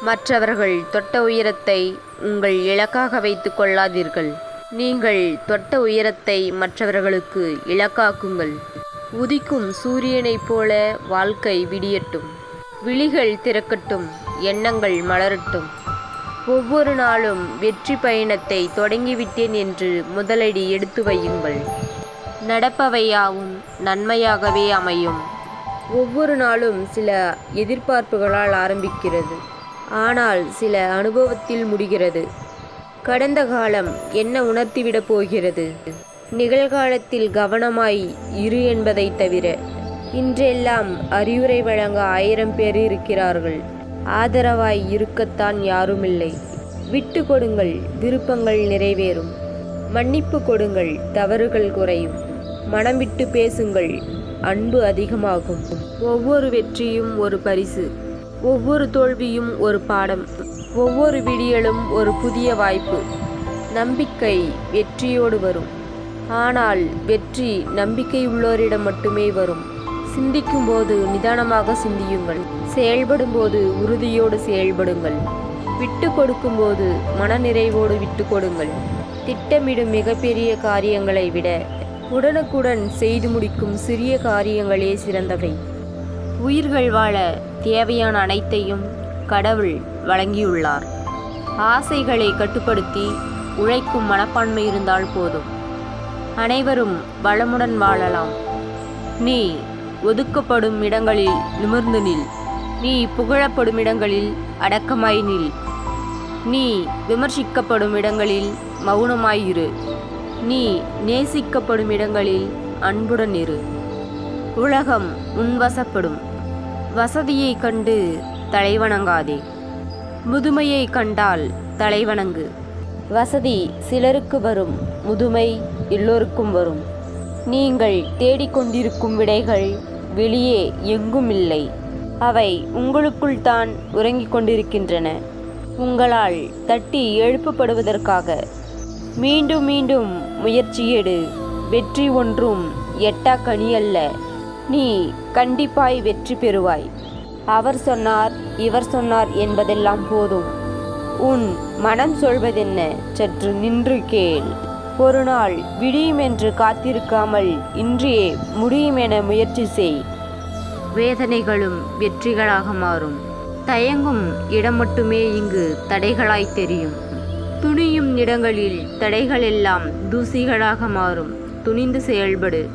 மற்றவர்கள் தொட்ட உயரத்தை உங்கள் இலக்காக வைத்து கொள்ளாதீர்கள். நீங்கள் தொட்ட உயரத்தை மற்றவர்களுக்கு இலக்காக்குங்கள். உதிக்கும் சூரியனைப் போல வாழ்க்கை விடியட்டும். விழிகள் திறக்கட்டும் எண்ணங்கள் மலரட்டும். ஒவ்வொரு நாளும் வெற்றி பயணத்தை தொடங்கிவிட்டேன் என்று முதலடி எடுத்து வையுங்கள். நடப்பவையாவும் நன்மையாகவே அமையும். ஒவ்வொரு நாளும் சில எதிர்பார்ப்புகளால் ஆரம்பிக்கிறது. ஆனால் சில அனுபவத்தில் முடிகிறது. கடந்த காலம் என்ன உணர்த்திவிடப் போகிறது? நிகழ்காலத்தில் கவனமாய் இரு என்பதைத் தவிர இன்றெல்லாம் அறிவுரை வழங்க ஆயிரம் பேர் இருக்கிறார்கள். ஆதரவாய் இருக்கத்தான் யாருமில்லை. விட்டு கொடுங்கள் விருப்பங்கள் நிறைவேறும். மன்னிப்பு கொடுங்கள் தவறுகள் குறையும். மனம் விட்டு பேசுங்கள் அன்பு அதிகமாகும். ஒவ்வொரு வெற்றியும் ஒரு பரிசு. ஒவ்வொரு தோல்வியும் ஒரு பாடம் ஒவ்வொரு விடியலும் ஒரு புதிய வாய்ப்பு. நம்பிக்கை வெற்றியோடு வரும். ஆனால் வெற்றி நம்பிக்கை உள்ளோரிடம் மட்டுமே வரும். சிந்திக்கும் போது நிதானமாக சிந்தியுங்கள். செயல்படும் போது உறுதியோடு செயல்படுங்கள். விட்டு கொடுக்கும்போது மனநிறைவோடு விட்டு கொடுங்கள். திட்டமிடும் மிகப்பெரிய காரியங்களை விட உடனுக்குடன் செய்து முடிக்கும் சிறிய காரியங்களே சிறந்தவை. உயிர்கள் வாழ தேவையான அனைத்தையும் கடவுள் வழங்கியுள்ளார். ஆசைகளை கட்டுப்படுத்தி உழைக்கும் மனப்பான்மை இருந்தால் போதும். அனைவரும் வளமுடன் வாழலாம். நீ ஒதுக்கப்படும் இடங்களில் நிமிர்ந்து நில். நீ புகழப்படும் இடங்களில் அடக்கமாய் நில். நீ விமர்சிக்கப்படும் இடங்களில் மௌனமாயிரு நீ நேசிக்கப்படும் இடங்களில் அன்புடன் இரு. உலகம் உன்வசப்படும் வசதியை கண்டு தலைவணங்காதே. முதுமையை கண்டால் தலைவணங்கு. வசதி சிலருக்கு வரும் முதுமை எல்லோருக்கும் வரும். நீங்கள் தேடிக்கொண்டிருக்கும் விடைகள் வெளியே எங்கும் இல்லை. அவை உங்களுக்குள் தான் உறங்கிக் கொண்டிருக்கின்றன. உங்களால் தட்டி எழுப்பப்படுவதற்காக. மீண்டும் மீண்டும் முயற்சி எடு. வெற்றி ஒன்றும் எட்டா கனி அல்ல. நீ கண்டிப்பாய் வெற்றி பெறுவாய். அவர் சொன்னார் இவர் சொன்னார் என்பதெல்லாம் போதும். உன் மனம் சொல்வதென்ன? சற்று நின்று கேள். ஒரு நாள் விடியும் என்று காத்திருக்காமல் இன்றே முடியும் என முயற்சி செய். வேதனைகளும் வெற்றிகளாக மாறும். தயங்கும் இடம் மட்டுமே இங்கு தடைகளாய் தெரியும். துணியும் இடங்களில் தடைகள் எல்லாம் தூசிகளாக மாறும். துணிந்து செயல்படு.